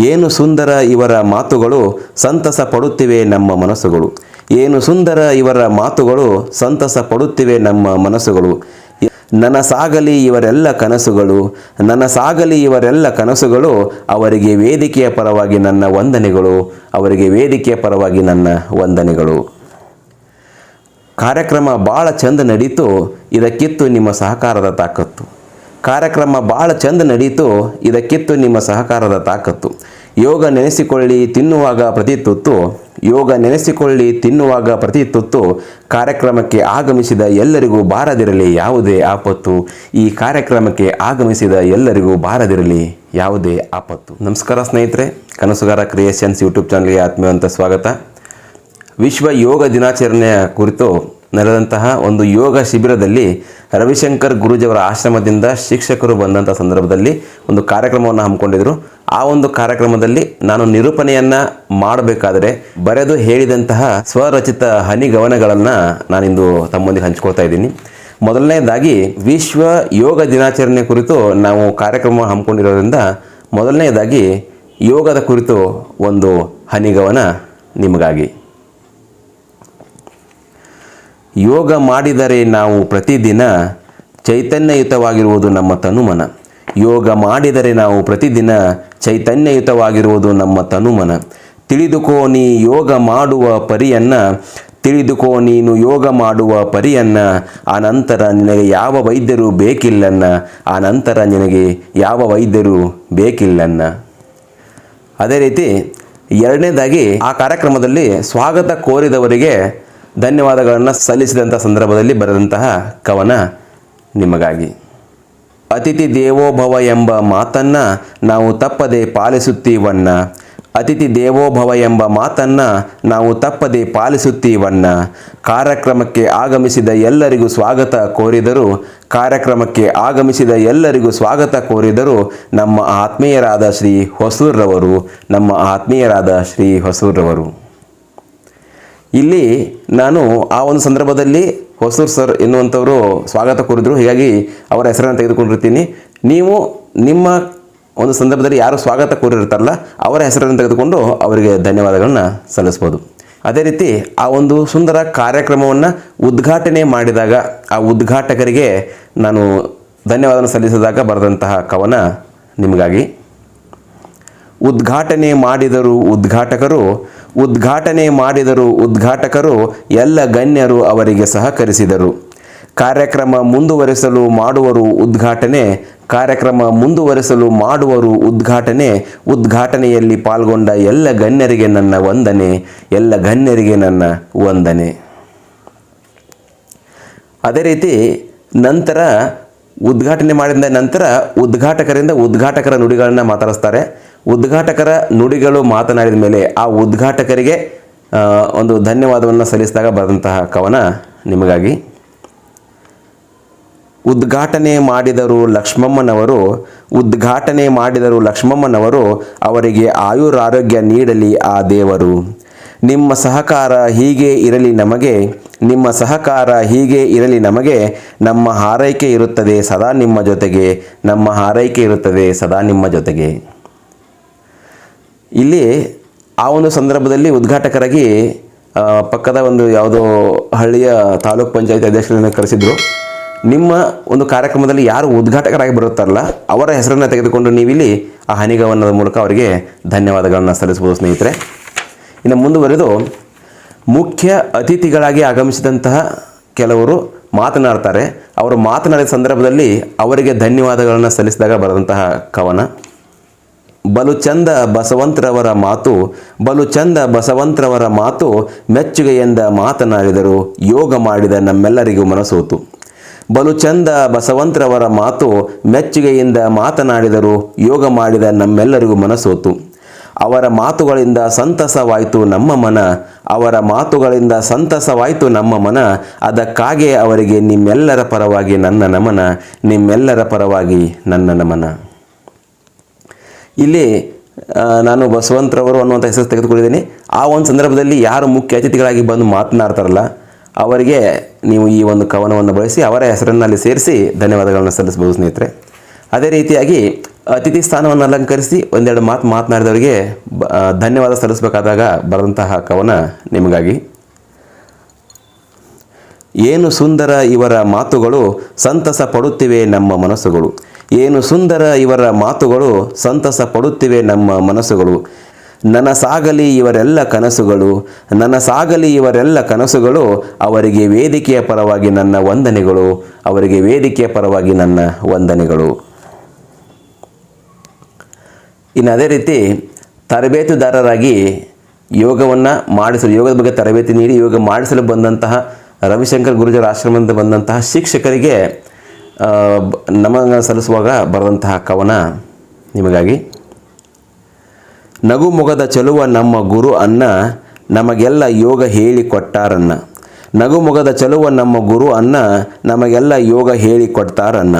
ಏನು ಸುಂದರ ಇವರ ಮಾತುಗಳು ಸಂತಸ ಪಡುತ್ತಿವೆ ನಮ್ಮ ಮನಸ್ಸುಗಳು? ಏನು ಸುಂದರ ಇವರ ಮಾತುಗಳು ಸಂತಸ ಪಡುತ್ತಿವೆ ನಮ್ಮ ಮನಸ್ಸುಗಳು? ನನ್ನ ಸಾಗಲಿ ಇವರೆಲ್ಲ ಕನಸುಗಳು ನನ್ನ ಸಾಗಲಿ ಇವರೆಲ್ಲ ಕನಸುಗಳು ಅವರಿಗೆ ವೇದಿಕೆಯ ಪರವಾಗಿ ನನ್ನ ವಂದನೆಗಳು, ಅವರಿಗೆ ವೇದಿಕೆಯ ಪರವಾಗಿ ನನ್ನ ವಂದನೆಗಳು. ಕಾರ್ಯಕ್ರಮ ಭಾಳ ಚಂದ ನಡೀತು, ಇದಕ್ಕಿತ್ತು ನಿಮ್ಮ ಸಹಕಾರದ ತಾಕತ್ತು. ಕಾರ್ಯಕ್ರಮ ಭಾಳ ಚಂದ ನಡೀತು, ಇದಕ್ಕಿತ್ತು ನಿಮ್ಮ ಸಹಕಾರದ ತಾಕತ್ತು. ಯೋಗ ನೆನೆಸಿಕೊಳ್ಳಿ, ತಿನ್ನುವಾಗ ಪ್ರತಿ ತುತ್ತು. ಯೋಗ ನೆನೆಸಿಕೊಳ್ಳಿ, ತಿನ್ನುವಾಗ ಪ್ರತಿ ತುತ್ತು. ಕಾರ್ಯಕ್ರಮಕ್ಕೆ ಆಗಮಿಸಿದ ಎಲ್ಲರಿಗೂ ಬಾರದಿರಲಿ ಯಾವುದೇ ಆಪತ್ತು. ಈ ಕಾರ್ಯಕ್ರಮಕ್ಕೆ ಆಗಮಿಸಿದ ಎಲ್ಲರಿಗೂ ಬಾರದಿರಲಿ ಯಾವುದೇ ಆಪತ್ತು. ನಮಸ್ಕಾರ ಸ್ನೇಹಿತರೆ, ಕನಸುಗಾರ ಕ್ರಿಯೇಷನ್ಸ್ ಯೂಟ್ಯೂಬ್ ಚಾನಲ್ಗೆ ಆತ್ಮೀಯವಂತ ಸ್ವಾಗತ. ವಿಶ್ವ ಯೋಗ ದಿನಾಚರಣೆಯ ಕುರಿತು ನಡೆದಂತಹ ಒಂದು ಯೋಗ ಶಿಬಿರದಲ್ಲಿ ರವಿಶಂಕರ್ ಗುರುಜಿಯವರ ಆಶ್ರಮದಿಂದ ಶಿಕ್ಷಕರು ಬಂದಂಥ ಸಂದರ್ಭದಲ್ಲಿ ಒಂದು ಕಾರ್ಯಕ್ರಮವನ್ನು ಹಮ್ಮಿಕೊಂಡಿದ್ದರು ಆ ಒಂದು ಕಾರ್ಯಕ್ರಮದಲ್ಲಿ ನಾನು ನಿರೂಪಣೆಯನ್ನು ಮಾಡಬೇಕಾದರೆ ಬರೆದು ಹೇಳಿದಂತಹ ಸ್ವರಚಿತ ಹನಿಗವನಗಳನ್ನು ನಾನಿಂದು ತಮ್ಮೊಂದಿಗೆ ಹಂಚ್ಕೊಳ್ತಾ ಇದ್ದೀನಿ. ಮೊದಲನೆಯದಾಗಿ ವಿಶ್ವ ಯೋಗ ದಿನಾಚರಣೆ ಕುರಿತು ನಾವು ಕಾರ್ಯಕ್ರಮ ಹಮ್ಮಿಕೊಂಡಿರೋದ್ರಿಂದ ಮೊದಲನೆಯದಾಗಿ ಯೋಗದ ಕುರಿತು ಒಂದು ಹನಿಗವನ ನಿಮಗಾಗಿ. ಯೋಗ ಮಾಡಿದರೆ ನಾವು ಪ್ರತಿದಿನ ಚೈತನ್ಯಯುತವಾಗಿರುವುದು ನಮ್ಮ ತನುಮನ. ಯೋಗ ಮಾಡಿದರೆ ನಾವು ಪ್ರತಿದಿನ ಚೈತನ್ಯಯುತವಾಗಿರುವುದು ನಮ್ಮ ತನುಮನ. ತಿಳಿದುಕೋ ನೀ ಯೋಗ ಮಾಡುವ ಪರಿಯನ್ನು, ತಿಳಿದುಕೋ ನೀನು ಯೋಗ ಮಾಡುವ ಪರಿಯನ್ನು ಆ ನಂತರ ನಿನಗೆ ಯಾವ ವೈದ್ಯರು ಬೇಕಿಲ್ಲನ್ನ ಆ ನಂತರ ನಿನಗೆ ಯಾವ ವೈದ್ಯರು ಬೇಕಿಲ್ಲನ್ನ. ಅದೇ ರೀತಿ ಎರಡನೇದಾಗಿ ಆ ಕಾರ್ಯಕ್ರಮದಲ್ಲಿ ಸ್ವಾಗತ ಕೋರಿದವರಿಗೆ ಧನ್ಯವಾದಗಳನ್ನು ಸಲ್ಲಿಸಿದಂಥ ಸಂದರ್ಭದಲ್ಲಿ ಬರೆದಂತಹ ಕವನ ನಿಮಗಾಗಿ. ಅತಿಥಿ ದೇವೋಭವ ಎಂಬ ಮಾತನ್ನು ನಾವು ತಪ್ಪದೆ ಪಾಲಿಸುತ್ತೀವಣ್ಣ. ಅತಿಥಿ ದೇವೋಭವ ಎಂಬ ಮಾತನ್ನು ನಾವು ತಪ್ಪದೆ ಪಾಲಿಸುತ್ತೀವಣ್ಣ. ಕಾರ್ಯಕ್ರಮಕ್ಕೆ ಆಗಮಿಸಿದ ಎಲ್ಲರಿಗೂ ಸ್ವಾಗತ ಕೋರಿದರು, ಕಾರ್ಯಕ್ರಮಕ್ಕೆ ಆಗಮಿಸಿದ ಎಲ್ಲರಿಗೂ ಸ್ವಾಗತ ಕೋರಿದರು ನಮ್ಮ ಆತ್ಮೀಯರಾದ ಶ್ರೀ ಹೊಸೂರ್ರವರು, ನಮ್ಮ ಆತ್ಮೀಯರಾದ ಶ್ರೀ ಹೊಸೂರ್ರವರು. ಇಲ್ಲಿ ನಾನು ಆ ಒಂದು ಸಂದರ್ಭದಲ್ಲಿ ಹೊಸೂರು ಸರ್ ಎನ್ನುವಂಥವರು ಸ್ವಾಗತ ಕೋರಿದ್ರು. ಹೀಗಾಗಿ ಅವರ ಹೆಸರನ್ನು ತೆಗೆದುಕೊಂಡಿರ್ತೀನಿ. ನೀವು ನಿಮ್ಮ ಒಂದು ಸಂದರ್ಭದಲ್ಲಿ ಯಾರು ಸ್ವಾಗತ ಕೋರಿರ್ತಾರಲ್ಲ, ಅವರ ಹೆಸರನ್ನು ತೆಗೆದುಕೊಂಡು ಅವರಿಗೆ ಧನ್ಯವಾದಗಳನ್ನ ಸಲ್ಲಿಸ್ಬೋದು ಅದೇ ರೀತಿ ಆ ಒಂದು ಸುಂದರ ಕಾರ್ಯಕ್ರಮವನ್ನು ಉದ್ಘಾಟನೆ ಮಾಡಿದಾಗ ಆ ಉದ್ಘಾಟಕರಿಗೆ ನಾನು ಧನ್ಯವಾದ ಸಲ್ಲಿಸಿದಾಗ ಬರೆದಂತಹ ಕವನ ನಿಮಗಾಗಿ. ಉದ್ಘಾಟನೆ ಮಾಡಿದರು ಉದ್ಘಾಟಕರು ಉದ್ಘಾಟನೆ ಮಾಡಿದರು ಉದ್ಘಾಟಕರು, ಎಲ್ಲ ಗಣ್ಯರು ಅವರಿಗೆ ಸಹಕರಿಸಿದರು. ಕಾರ್ಯಕ್ರಮ ಮುಂದುವರೆಸಲು ಮಾಡುವರು ಉದ್ಘಾಟನೆ, ಕಾರ್ಯಕ್ರಮ ಮುಂದುವರೆಸಲು ಮಾಡುವರು ಉದ್ಘಾಟನೆ, ಉದ್ಘಾಟನೆಯಲ್ಲಿ ಪಾಲ್ಗೊಂಡ ಎಲ್ಲ ಗಣ್ಯರಿಗೆ ನನ್ನ ವಂದನೆ, ಎಲ್ಲ ಗಣ್ಯರಿಗೆ ನನ್ನ ವಂದನೆ. ಅದೇ ರೀತಿ ನಂತರ ಉದ್ಘಾಟನೆ ಮಾಡಿದ ನಂತರ ಉದ್ಘಾಟಕರಿಂದ ಉದ್ಘಾಟಕರ ನುಡಿಗಳನ್ನು ಮಾತಾಡಿಸ್ತಾರೆ. ಉದ್ಘಾಟಕರ ನುಡಿಗಳು ಮಾತನಾಡಿದ ಮೇಲೆ ಆ ಉದ್ಘಾಟಕರಿಗೆ ಒಂದು ಧನ್ಯವಾದವನ್ನು ಸಲ್ಲಿಸಿದಾಗ ಬರೆದಂತಹ ಕವನ ನಿಮಗಾಗಿ. ಉದ್ಘಾಟನೆ ಮಾಡಿದರು ಲಕ್ಷ್ಮಮ್ಮನವರು, ಉದ್ಘಾಟನೆ ಮಾಡಿದರು ಲಕ್ಷ್ಮಮ್ಮನವರು, ಅವರಿಗೆ ಆಯುರಾರೋಗ್ಯ ನೀಡಲಿ ಆ ದೇವರು. ನಿಮ್ಮ ಸಹಕಾರ ಹೀಗೆ ಇರಲಿ ನಮಗೆ. ನಿಮ್ಮ ಸಹಕಾರ ಹೀಗೆ ಇರಲಿ ನಮಗೆ, ನಮ್ಮ ಹಾರೈಕೆ ಇರುತ್ತದೆ ಸದಾ ನಿಮ್ಮ ಜೊತೆಗೆ, ನಮ್ಮ ಹಾರೈಕೆ ಇರುತ್ತದೆ ಸದಾ ನಿಮ್ಮ ಜೊತೆಗೆ. ಇಲ್ಲಿ ಆ ಒಂದು ಸಂದರ್ಭದಲ್ಲಿ ಉದ್ಘಾಟಕರಾಗಿ ಪಕ್ಕದ ಒಂದು ಯಾವುದೋ ಹಳ್ಳಿಯ ತಾಲೂಕ್ ಪಂಚಾಯತ್ ಅಧ್ಯಕ್ಷರನ್ನು ಕರೆಸಿದ್ರು. ನಿಮ್ಮ ಒಂದು ಕಾರ್ಯಕ್ರಮದಲ್ಲಿ ಯಾರು ಉದ್ಘಾಟಕರಾಗಿ ಬರುತ್ತಾರಲ್ಲ, ಅವರ ಹೆಸರನ್ನು ತೆಗೆದುಕೊಂಡು ನೀವಿಲ್ಲಿ ಆ ಹನಿಗವನದ ಮೂಲಕ ಅವರಿಗೆ ಧನ್ಯವಾದಗಳನ್ನು ಸಲ್ಲಿಸಬಹುದು ಸ್ನೇಹಿತರೆ. ಇನ್ನು ಮುಂದುವರೆದು ಮುಖ್ಯ ಅತಿಥಿಗಳಾಗಿ ಆಗಮಿಸಿದಂತಹ ಕೆಲವರು ಮಾತನಾಡ್ತಾರೆ. ಅವರು ಮಾತನಾಡಿದ ಸಂದರ್ಭದಲ್ಲಿ ಅವರಿಗೆ ಧನ್ಯವಾದಗಳನ್ನು ಸಲ್ಲಿಸಿದಾಗ ಬರೆದಂತಹ ಕವನ. ಬಲು ಚಂದ ಬಸವಂತರವರ ಮಾತು ಬಲು ಚಂದ ಬಸವಂತರವರ ಮಾತು ಮೆಚ್ಚುಗೆಯಿಂದ ಮಾತನಾಡಿದರು, ಯೋಗ ಮಾಡಿದ ನಮ್ಮೆಲ್ಲರಿಗೂ ಮನಸೋತು. ಬಲು ಚಂದ ಬಸವಂತರವರ ಮಾತು ಮೆಚ್ಚುಗೆಯಿಂದ ಮಾತನಾಡಿದರು, ಯೋಗ ಮಾಡಿದ ನಮ್ಮೆಲ್ಲರಿಗೂ ಮನಸೋತು. ಅವರ ಮಾತುಗಳಿಂದ ಸಂತಸವಾಯಿತು ನಮ್ಮ ಮನ. ಅವರ ಮಾತುಗಳಿಂದ ಸಂತಸವಾಯಿತು ನಮ್ಮ ಮನ. ಅದಕ್ಕಾಗೇ ಅವರಿಗೆ ನಿಮ್ಮೆಲ್ಲರ ಪರವಾಗಿ ನನ್ನ ನಮನ. ನಿಮ್ಮೆಲ್ಲರ ಪರವಾಗಿ ನನ್ನ ನಮನ. ಇಲ್ಲಿ ನಾನು ಬಸವಂತರವರು ಅನ್ನುವಂಥ ಹೆಸರು ತೆಗೆದುಕೊಂಡಿದ್ದೀನಿ. ಆ ಒಂದು ಸಂದರ್ಭದಲ್ಲಿ ಯಾರು ಮುಖ್ಯ ಅತಿಥಿಗಳಾಗಿ ಬಂದು ಮಾತನಾಡ್ತಾರಲ್ಲ, ಅವರಿಗೆ ನೀವು ಈ ಒಂದು ಕವನವನ್ನು ಬಳಸಿ ಅವರ ಹೆಸರನ್ನಲ್ಲಿ ಸೇರಿಸಿ ಧನ್ಯವಾದಗಳನ್ನು ಸಲ್ಲಿಸಬಹುದು ಸ್ನೇಹಿತರೆ. ಅದೇ ರೀತಿಯಾಗಿ ಅತಿಥಿ ಸ್ಥಾನವನ್ನು ಅಲಂಕರಿಸಿ ಒಂದೆರಡು ಮಾತು ಮಾತನಾಡಿದವರಿಗೆ ಧನ್ಯವಾದ ಸಲ್ಲಿಸಬೇಕಾದಾಗ ಬರೆದಂತಹ ಕವನ ನಿಮಗಾಗಿ. ಏನು ಸುಂದರ ಇವರ ಮಾತುಗಳು ಸಂತಸ ಪಡುತ್ತಿವೆ ನಮ್ಮ ಮನಸ್ಸುಗಳು. ಏನು ಸುಂದರ ಇವರ ಮಾತುಗಳು ಸಂತಸ ಪಡುತ್ತಿವೆ ನಮ್ಮ ಮನಸ್ಸುಗಳು. ನನ್ನ ಸಾಗಲಿ ಇವರೆಲ್ಲ ಕನಸುಗಳು ನನ್ನ ಸಾಗಲಿ ಇವರೆಲ್ಲ ಕನಸುಗಳು, ಅವರಿಗೆ ವೇದಿಕೆಯ ಪರವಾಗಿ ನನ್ನ ವಂದನೆಗಳು, ಅವರಿಗೆ ವೇದಿಕೆಯ ಪರವಾಗಿ ನನ್ನ ವಂದನೆಗಳು. ಇನ್ನು ಅದೇ ರೀತಿ ತರಬೇತುದಾರರಾಗಿ ಯೋಗವನ್ನು ಮಾಡಿಸಲು, ಯೋಗದ ಬಗ್ಗೆ ತರಬೇತಿ ನೀಡಿ ಯೋಗ ಮಾಡಿಸಲು ಬಂದಂತಹ ರವಿಶಂಕರ್ ಗುರುಜರ ಆಶ್ರಮದಿಂದ ಬಂದಂತಹ ಶಿಕ್ಷಕರಿಗೆ ನಮನ ಸಲ್ಲಿಸುವಾಗ ಬರೆದಂತಹ ಕವನ ನಿಮಗಾಗಿ. ನಗು ಮೊಗದ ಚೆಲುವ ನಮ್ಮ ಗುರು ಅನ್ನ, ನಮಗೆಲ್ಲ ಯೋಗ ಹೇಳಿಕೊಟ್ಟಾರನ್ನ ನಗು ಮೊಗದ ಚೆಲುವ ನಮ್ಮ ಗುರು ಅನ್ನ, ನಮಗೆಲ್ಲ ಯೋಗ ಹೇಳಿಕೊಡ್ತಾರನ್ನ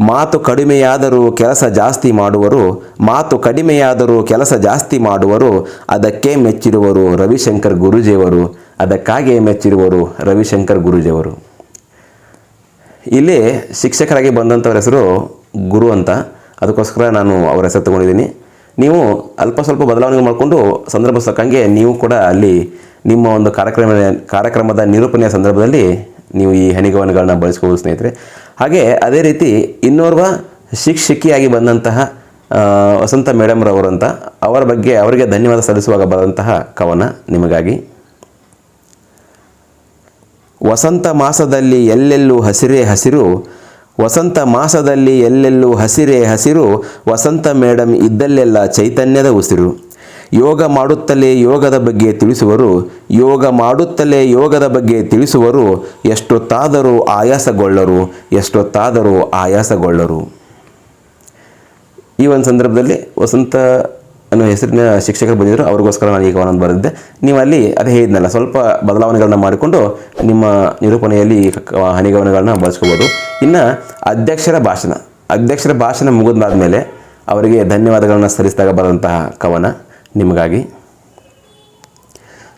ಮಾತು ಕಡಿಮೆಯಾದರೂ ಕೆಲಸ ಜಾಸ್ತಿ ಮಾಡುವರು, ಮಾತು ಕಡಿಮೆಯಾದರೂ ಕೆಲಸ ಜಾಸ್ತಿ ಮಾಡುವರು, ಅದಕ್ಕೆ ಮೆಚ್ಚಿರುವರು ರವಿಶಂಕರ್ ಗುರುಜಿಯವರು ಅದಕ್ಕಾಗಿಯೇ ಮೆಚ್ಚಿರುವರು ರವಿಶಂಕರ್ ಗುರುಜಿಯವರು ಇಲ್ಲಿ ಶಿಕ್ಷಕರಾಗಿ ಬಂದಂಥವ್ರ ಹೆಸರು ಗುರು ಅಂತ, ಅದಕ್ಕೋಸ್ಕರ ನಾನು ಅವರ ಹೆಸರು ತಗೊಂಡಿದ್ದೀನಿ. ನೀವು ಅಲ್ಪ ಸ್ವಲ್ಪ ಬದಲಾವಣೆ ಮಾಡಿಕೊಂಡು ಸಂದರ್ಭ ತಕ್ಕಂಗೆ ನೀವು ಕೂಡ ಅಲ್ಲಿ ನಿಮ್ಮ ಒಂದು ಕಾರ್ಯಕ್ರಮ ಕಾರ್ಯಕ್ರಮದ ನಿರೂಪಣೆಯ ಸಂದರ್ಭದಲ್ಲಿ ನೀವು ಈ ಹನಿಗವನಗಳನ್ನ ಬಳಸ್ಕೋಬೋದು ಸ್ನೇಹಿತರೆ. ಹಾಗೆ ಅದೇ ರೀತಿ ಇನ್ನೋರ್ವ ಶಿಕ್ಷಕಿಯಾಗಿ ಬಂದಂತಹ ವಸಂತ ಮೇಡಮ್ರವರು ಅಂತ ಅವರ ಬಗ್ಗೆ ಅವರಿಗೆ ಧನ್ಯವಾದ ಸಲ್ಲಿಸುವಾಗ ಬರೆದಂತಹ ಕವನ ನಿಮಗಾಗಿ. ವಸಂತ ಮಾಸದಲ್ಲಿ ಎಲ್ಲೆಲ್ಲೂ ಹಸಿರೇ ಹಸಿರು, ವಸಂತ ಮಾಸದಲ್ಲಿ ಎಲ್ಲೆಲ್ಲೂ ಹಸಿರೇ ಹಸಿರು, ವಸಂತ ಮೇಡಮ್ ಇದ್ದಲ್ಲೆಲ್ಲ ಚೈತನ್ಯದ ಉಸಿರು. ಯೋಗ ಮಾಡುತ್ತಲೇ ಯೋಗದ ಬಗ್ಗೆ ತಿಳಿಸುವರು. ಯೋಗ ಮಾಡುತ್ತಲೇ ಯೋಗದ ಬಗ್ಗೆ ತಿಳಿಸುವರು. ಎಷ್ಟೊತ್ತಾದರೂ ಆಯಾಸಗೊಳ್ಳರು. ಎಷ್ಟೊತ್ತಾದರೂ ಆಯಾಸಗೊಳ್ಳರು. ಈ ಒಂದು ಸಂದರ್ಭದಲ್ಲಿ ವಸಂತ ಅನ್ನೋ ಹೆಸರಿನ ಶಿಕ್ಷಕರು ಬಂದಿದ್ದರು. ಅವ್ರಿಗೋಸ್ಕರ ನಾನು ಈಗ ಒಂದೊಂದು ಬರೆದಿದ್ದೆ. ನೀವು ಅಲ್ಲಿ ಅದೇ ಹೇಳಿದ್ನಲ್ಲ, ಸ್ವಲ್ಪ ಬದಲಾವಣೆಗಳನ್ನ ಮಾಡಿಕೊಂಡು ನಿಮ್ಮ ನಿರೂಪಣೆಯಲ್ಲಿ ಹನಿಗವನಗಳನ್ನ ಬಳಸ್ಕೋಬೋದು. ಇನ್ನು ಅಧ್ಯಕ್ಷರ ಭಾಷಣ. ಅಧ್ಯಕ್ಷರ ಭಾಷಣ ಮುಗಿದಾದ್ಮೇಲೆ ಅವರಿಗೆ ಧನ್ಯವಾದಗಳನ್ನು ಸಲ್ಲಿಸಿದಾಗ ಬರೆದಂತಹ ಕವನ. ನಿಮಗಾಗಿ.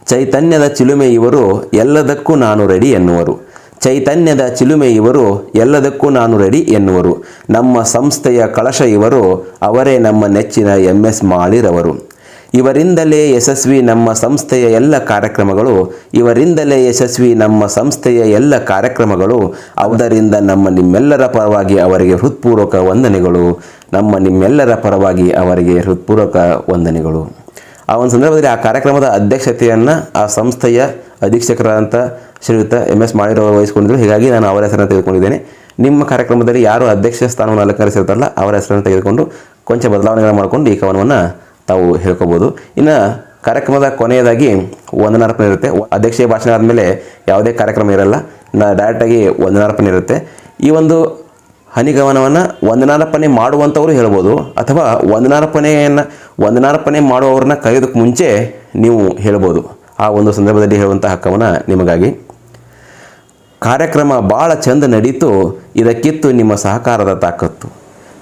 ಚೈತನ್ಯದ ಚಿಲುಮೆ ಇವರು ಎಲ್ಲದಕ್ಕೂ ನಾನು ರೆಡಿ ಎನ್ನುವರು. ಚೈತನ್ಯದ ಚಿಲುಮೆ ಇವರು ಎಲ್ಲದಕ್ಕೂ ನಾನು ರೆಡಿ ಎನ್ನುವರು. ನಮ್ಮ ಸಂಸ್ಥೆಯ ಕಳಶ ಇವರು ಅವರೇ ನಮ್ಮ ನೆಚ್ಚಿನ ಎಂ ಎಸ್ ಮಾಳಿರವರು ಇವರಿಂದಲೇ ಯಶಸ್ವಿ ನಮ್ಮ ಸಂಸ್ಥೆಯ ಎಲ್ಲ ಕಾರ್ಯಕ್ರಮಗಳು, ಇವರಿಂದಲೇ ಯಶಸ್ವಿ ನಮ್ಮ ಸಂಸ್ಥೆಯ ಎಲ್ಲ ಕಾರ್ಯಕ್ರಮಗಳು, ಅವರಿಂದ ನಮ್ಮ ನಿಮ್ಮೆಲ್ಲರ ಪರವಾಗಿ ಅವರಿಗೆ ಹೃತ್ಪೂರ್ವಕ ವಂದನೆಗಳು, ನಮ್ಮ ನಿಮ್ಮೆಲ್ಲರ ಪರವಾಗಿ ಅವರಿಗೆ ಹೃತ್ಪೂರ್ವಕ ವಂದನೆಗಳು. ಆ ಒಂದು ಸಂದರ್ಭದಲ್ಲಿ ಆ ಕಾರ್ಯಕ್ರಮದ ಅಧ್ಯಕ್ಷತೆಯನ್ನು ಆ ಸಂಸ್ಥೆಯ ಅಧೀಕ್ಷಕರಾದಂಥ ಶ್ರೀಯುತ ಎಂ ಎಸ್ ಮಾಡಿರೋರು ವಹಿಸಿಕೊಂಡಿದ್ದರು ಹೀಗಾಗಿ ನಾನು ಅವರ ಹೆಸರನ್ನು ತೆಗೆದುಕೊಂಡಿದ್ದೇನೆ. ನಿಮ್ಮ ಕಾರ್ಯಕ್ರಮದಲ್ಲಿ ಯಾರು ಅಧ್ಯಕ್ಷ ಸ್ಥಾನವನ್ನು ಅಲಂಕರಿಸಿರ್ತಾರಲ್ಲ, ಅವರ ಹೆಸರನ್ನು ತೆಗೆದುಕೊಂಡು ಕೊಂಚ ಬದಲಾವಣೆಗಳನ್ನು ಮಾಡಿಕೊಂಡು ಈ ಕವನವನ್ನು ತಾವು ಹೇಳ್ಕೋಬೋದು. ಇನ್ನು ಕಾರ್ಯಕ್ರಮದ ಕೊನೆಯದಾಗಿ ವಂದನಾರ್ಪಣೆ ಇರುತ್ತೆ. ಅಧ್ಯಕ್ಷೀಯ ಭಾಷಣ ಆದಮೇಲೆ ಯಾವುದೇ ಕಾರ್ಯಕ್ರಮ ಇರಲ್ಲ. ಡೈರೆಕ್ಟಾಗಿ ವಂದನಾರ್ಪಣೆ ಇರುತ್ತೆ. ಈ ಒಂದು ಹನಿಗವನವನ್ನು ವಂದನಾರ್ಪಣೆ ಮಾಡುವಂಥವರು ಹೇಳ್ಬೋದು, ಅಥವಾ ವಂದನಾರ್ಪಣೆಯನ್ನು, ವಂದನಾರ್ಪಣೆ ಮಾಡುವವ್ರನ್ನ ಕರೆಯೋದಕ್ಕೆ ಮುಂಚೆ ನೀವು ಹೇಳ್ಬೋದು. ಆ ಒಂದು ಸಂದರ್ಭದಲ್ಲಿ ಹೇಳುವಂಥ ಕವನ ನಿಮಗಾಗಿ. ಕಾರ್ಯಕ್ರಮ ಭಾಳ ಚಂದ ನಡೀತು, ಇದಕ್ಕಿತ್ತು ನಿಮ್ಮ ಸಹಕಾರದ ತಾಕತ್ತು.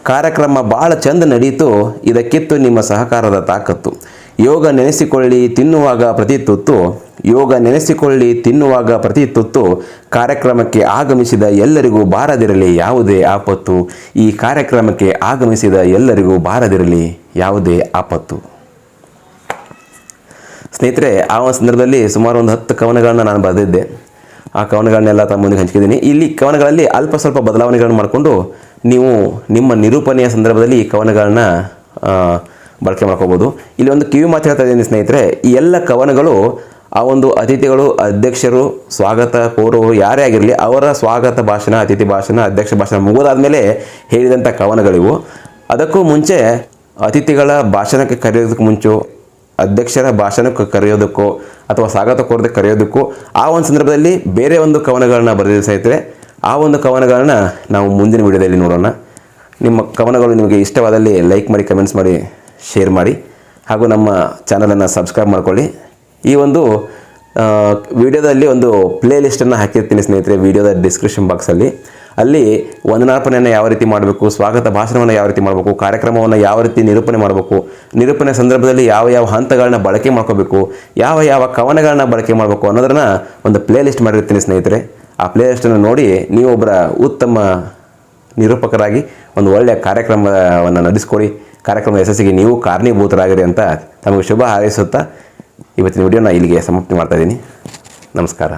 ಕಾರ್ಯಕ್ರಮ ಭಾಳ ಚಂದ ನಡೀತು, ಇದಕ್ಕಿತ್ತು ನಿಮ್ಮ ಸಹಕಾರದ ತಾಕತ್ತು. ಯೋಗ ನೆನೆಸಿಕೊಳ್ಳಿ, ತಿನ್ನುವಾಗ ಪ್ರತಿ ತುತ್ತು ಯೋಗ ನೆನೆಸಿಕೊಳ್ಳಿ ತಿನ್ನುವಾಗ ಪ್ರತಿ ತುತ್ತು ಕಾರ್ಯಕ್ರಮಕ್ಕೆ ಆಗಮಿಸಿದ ಎಲ್ಲರಿಗೂ ಬಾರದಿರಲಿ ಯಾವುದೇ ಆಪತ್ತು. ಈ ಕಾರ್ಯಕ್ರಮಕ್ಕೆ ಆಗಮಿಸಿದ ಎಲ್ಲರಿಗೂ ಬಾರದಿರಲಿ ಯಾವುದೇ ಆಪತ್ತು. ಸ್ನೇಹಿತರೆ, ಆ ಸಂದರ್ಭದಲ್ಲಿ ಸುಮಾರು ಒಂದು ಹತ್ತು ಕವನಗಳನ್ನು ನಾನು ಬರೆದಿದ್ದೆ. ಆ ಕವನಗಳನ್ನೆಲ್ಲ ತಮ್ಮ ಮುಂದೆ ಹಂಚಿಕಿದ್ದೀನಿ ಇಲ್ಲಿ ಕವನಗಳಲ್ಲಿ ಅಲ್ಪ ಸ್ವಲ್ಪ ಬದಲಾವಣೆಗಳನ್ನು ಮಾಡಿಕೊಂಡು ನೀವು ನಿಮ್ಮ ನಿರೂಪಣೆಯ ಸಂದರ್ಭದಲ್ಲಿ ಈ ಕವನಗಳನ್ನ ಬಳಕೆ ಮಾಡ್ಕೋಬೋದು. ಇಲ್ಲಿ ಒಂದು ಕಿವಿ ಮಾತು ಹೇಳ್ತಾ ಇದ್ದೀನಿ ಸ್ನೇಹಿತರೆ, ಈ ಎಲ್ಲ ಕವನಗಳು ಆ ಒಂದು ಅತಿಥಿಗಳು, ಅಧ್ಯಕ್ಷರು, ಸ್ವಾಗತ ಪೂರ್ವರು ಯಾರೇ ಆಗಿರಲಿ ಅವರ ಸ್ವಾಗತ ಭಾಷಣ, ಅತಿಥಿ ಭಾಷಣ, ಅಧ್ಯಕ್ಷ ಭಾಷಣ ಮುಗಿದಾದ್ಮೇಲೆ ಹೇಳಿದಂಥ ಕವನಗಳಿವು. ಅದಕ್ಕೂ ಮುಂಚೆ ಅತಿಥಿಗಳ ಭಾಷಣಕ್ಕೆ ಕರೆಯೋದಕ್ಕೆ ಮುಂಚೆ, ಅಧ್ಯಕ್ಷರ ಭಾಷಣಕ್ಕೆ ಕರೆಯೋದಕ್ಕೋ ಅಥವಾ ಸ್ವಾಗತ ಕೋರ್ದಕ್ಕೆ ಕರೆಯೋದಕ್ಕೂ ಆ ಒಂದು ಸಂದರ್ಭದಲ್ಲಿ ಬೇರೆ ಒಂದು ಕವನಗಳನ್ನ ಬರೆದಿದ್ದು ಸ್ನೇಹಿತರೆ ಆ ಒಂದು ಕವನಗಳನ್ನ ನಾವು ಮುಂದಿನ ವಿಡಿಯೋದಲ್ಲಿ ನೋಡೋಣ. ನಿಮ್ಮ ಕವನಗಳು ನಿಮಗೆ ಇಷ್ಟವಾದಲ್ಲಿ ಲೈಕ್ ಮಾಡಿ, ಕಮೆಂಟ್ಸ್ ಮಾಡಿ, ಶೇರ್ ಮಾಡಿ ಹಾಗೂ ನಮ್ಮ ಚಾನಲನ್ನು ಸಬ್ಸ್ಕ್ರೈಬ್ ಮಾಡ್ಕೊಳ್ಳಿ. ಈ ಒಂದು ವಿಡಿಯೋದಲ್ಲಿ ಒಂದು ಪ್ಲೇ ಲಿಸ್ಟನ್ನು ಹಾಕಿರ್ತೀನಿ ಸ್ನೇಹಿತರೆ, ವಿಡಿಯೋದ ಡಿಸ್ಕ್ರಿಪ್ಷನ್ ಬಾಕ್ಸಲ್ಲಿ ಅಲ್ಲಿ. ವಂದನಾರ್ಪಣೆಯನ್ನು ಯಾವ ರೀತಿ ಮಾಡಬೇಕು, ಸ್ವಾಗತ ಭಾಷಣವನ್ನು ಯಾವ ರೀತಿ ಮಾಡಬೇಕು, ಕಾರ್ಯಕ್ರಮವನ್ನು ಯಾವ ರೀತಿ ನಿರೂಪಣೆ ಮಾಡಬೇಕು, ನಿರೂಪಣೆ ಸಂದರ್ಭದಲ್ಲಿ ಯಾವ ಯಾವ ಹಂತಗಳನ್ನ ಬಳಕೆ ಮಾಡ್ಕೋಬೇಕು, ಯಾವ ಯಾವ ಕವನಗಳನ್ನ ಬಳಕೆ ಮಾಡಬೇಕು ಅನ್ನೋದನ್ನು ಒಂದು ಪ್ಲೇ ಲಿಸ್ಟ್ ಮಾಡಿರ್ತೀನಿ ಸ್ನೇಹಿತರೆ. ಆ ಪ್ಲೇ ಲಿಸ್ಟನ್ನು ನೋಡಿ ನೀವೊಬ್ಬರ ಉತ್ತಮ ನಿರೂಪಕರಾಗಿ ಒಂದು ಒಳ್ಳೆಯ ಕಾರ್ಯಕ್ರಮವನ್ನು ನಡೆಸ್ಕೊಡಿ. ಕಾರ್ಯಕ್ರಮದ ಯಶಸ್ಸಿಗೆ ನೀವು ಕಾರಣೀಭೂತರಾಗಿರಿ ಅಂತ ತಮಗೆ ಶುಭ ಹಾರೈಸುತ್ತಾ ಇವತ್ತಿನ ವಿಡಿಯೋನ ಇಲ್ಲಿಗೆ ಸಮಾಪ್ತಿ ಮಾಡ್ತಾ ಇದ್ದೀನಿ. ನಮಸ್ಕಾರ.